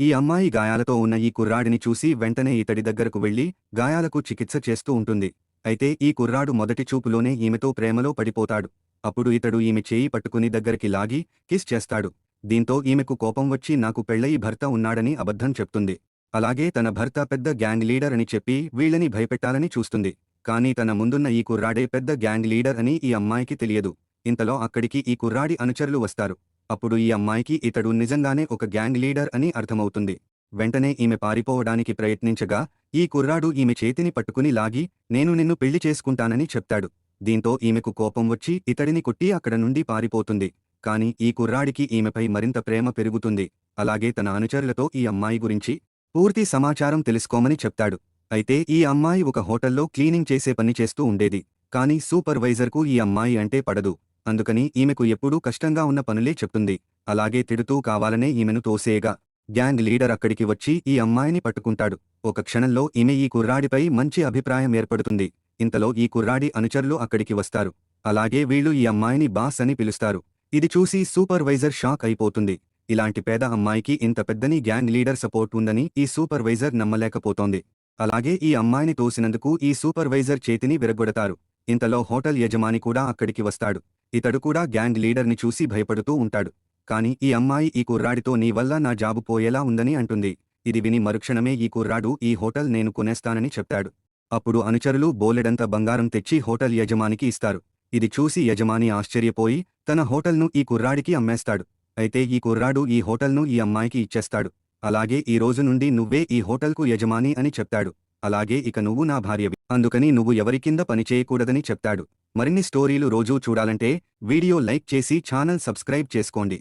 ఈ అమ్మాయి గాయాలతో ఉన్న ఈ కుర్రాడిని చూసి వెంటనే ఇతడి దగ్గరకు వెళ్ళి గాయాలకు చికిత్స చేస్తూ ఉంటుంది. అయితే ఈ కుర్రాడు మొదటి చూపులోనే ఈమెతో ప్రేమలో పడిపోతాడు. అప్పుడు ఇతడు ఈమె చేయి పట్టుకుని దగ్గరికి లాగి కిస్ చేస్తాడు. దీంతో ఈమెకు కోపం వచ్చి నాకు పెళ్ళయి భర్త ఉన్నాడని అబద్ధం చెప్తుంది. అలాగే తన భర్త పెద్ద గ్యాంగ్ లీడర్ అని చెప్పి వీళ్ళని భయపెట్టాలని చూస్తుంది. కానీ తన ముందున్న ఈ కుర్రాడే పెద్ద గ్యాంగ్ లీడర్ అని ఈ అమ్మాయికి తెలియదు. ఇంతలో అక్కడికి ఈ కుర్రాడి అనుచరులు వస్తారు. అప్పుడు ఈ అమ్మాయికి ఇతడు నిజంగానే ఒక గ్యాంగ్ లీడర్ అని అర్థమవుతుంది. వెంటనే ఈమె పారిపోవడానికి ప్రయత్నించగా ఈ కుర్రాడు ఈమె చేతిని పట్టుకుని లాగి నేను నిన్ను పెళ్ళి చేసుకుంటానని చెప్తాడు. దీంతో ఈమెకు కోపం వచ్చి ఇతడిని కొట్టి అక్కడ నుండి పారిపోతుంది. కాని ఈ కుర్రాడికి ఈమెపై మరింత ప్రేమ పెరుగుతుంది. అలాగే తన అనుచరులతో ఈ అమ్మాయి గురించి పూర్తి సమాచారం తెలుసుకోమని చెప్తాడు. అయితే ఈ అమ్మాయి ఒక హోటల్లో క్లీనింగ్ చేసే పని చేస్తూ ఉండేది. కానీ సూపర్వైజర్కు ఈ అమ్మాయి అంటే పడదు. అందుకని ఈమెకు ఎప్పుడూ కష్టంగా ఉన్న పనులే చెప్తుంది. అలాగే తిడుతూ కావాలనే ఈమెను తోసేయగా గ్యాంగ్ లీడర్ అక్కడికి వచ్చి ఈ అమ్మాయిని పట్టుకుంటాడు. ఒక క్షణంలో ఈమె ఈ కుర్రాడిపై మంచి అభిప్రాయం ఏర్పడుతుంది. ఇంతలో ఈ కుర్రాడి అనుచరులు అక్కడికి వస్తారు. అలాగే వీళ్ళు ఈ అమ్మాయిని బాస్ అని పిలుస్తారు. ఇది చూసి సూపర్వైజర్ షాక్ అయిపోతుంది. ఇలాంటి పేద అమ్మాయికి ఇంత పెద్దని గ్యాంగ్ లీడర్ సపోర్ట్ ఉందని ఈ సూపర్వైజర్ నమ్మలేకపోతోంది. అలాగే ఈ అమ్మాయిని తోసినందుకు ఈ సూపర్వైజర్ చేతిని విరగొడతారు ఇంతలో హోటల్ యజమాని కూడా అక్కడికి వస్తాడు. ఇతడు కూడా గ్యాంగ్ లీడర్ని చూసి భయపడుతూ ఉంటాడు. కాని ఈ అమ్మాయి ఈ కుర్రాడితో నీ వల్ల నా జాబు పోయేలా ఉందని అంటుంది. ఇది విని మరుక్షణమే ఈ కుర్రాడు ఈ హోటల్ నేను కొనేస్తానని చెప్తాడు. అప్పుడు అనుచరులు బోలెడంత బంగారం తెచ్చి హోటల్ యజమానికి ఇస్తారు. ఇది చూసి యజమాని ఆశ్చర్యపోయి తన హోటల్ను ఈ కుర్రాడికి అమ్మేస్తాడు. అయితే ఈ కుర్రాడు ఈ హోటల్ను ఈ అమ్మాయికి ఇచ్చేస్తాడు. అలాగే ఈ రోజు నుండి నువ్వే ఈ హోటల్కు యజమాని అని చెప్తాడు. అలాగే ఇక నువ్వు నా భార్యవి. అందుకని నువ్వు ఎవరి కింద పనిచేయకూడదని చెప్తాడు. మరిన్ని స్టోరీలు రోజూ చూడాలంటే వీడియో లైక్ చేసి ఛానల్ సబ్స్క్రైబ్ చేసుకోండి.